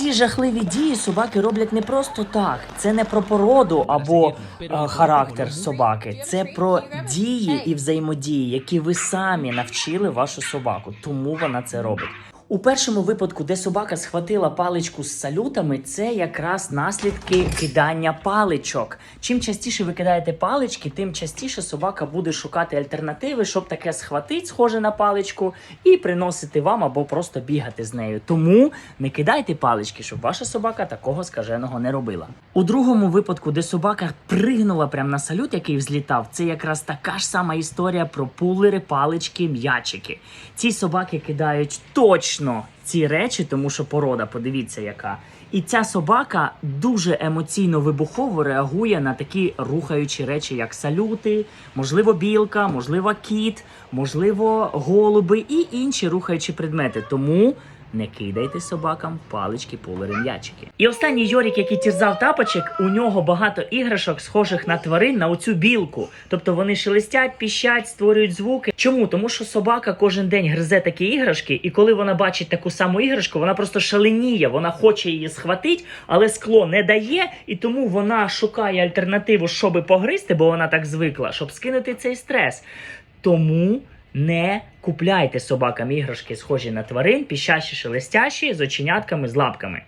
Ці жахливі дії собаки роблять не просто так. Це не про породу або е, характер собаки. Це про дії і взаємодії, які ви самі навчили вашу собаку. Тому вона це робить. У першому випадку, де собака схватила паличку з салютами, це якраз наслідки кидання паличок. Чим частіше ви кидаєте палички, тим частіше собака буде шукати альтернативи, щоб таке схватити, схоже на паличку, і приносити вам або просто бігати з нею. Тому не кидайте палички, щоб ваша собака такого скаженого не робила. У другому випадку, де собака пригнула прямо на салют, який взлітав, це якраз така ж сама історія про пулери, палички, м'ячики. Ці собаки кидають точно additional ці речі, тому що порода, подивіться, яка. І ця собака дуже емоційно вибухово реагує на такі рухаючі речі, як салюти, можливо, білка, можливо, кіт, можливо, голуби і інші рухаючі предмети. Тому не кидайте собакам палички, пулери, м'ячики. І останній Йорік, який тірзав тапочок, у нього багато іграшок, схожих на тварин, на оцю білку. Тобто вони шелестять, піщать, створюють звуки. Чому? Тому що собака кожен день гризе такі іграшки, і коли вона бачить саму іграшку, вона просто шаленіє, вона хоче її схватити, але скло не дає, і тому вона шукає альтернативу, щоби погризти, бо вона так звикла, щоб скинути цей стрес. Тому не купляйте собакам іграшки, схожі на тварин, піщащі, шелестящі, з оченятками, з лапками.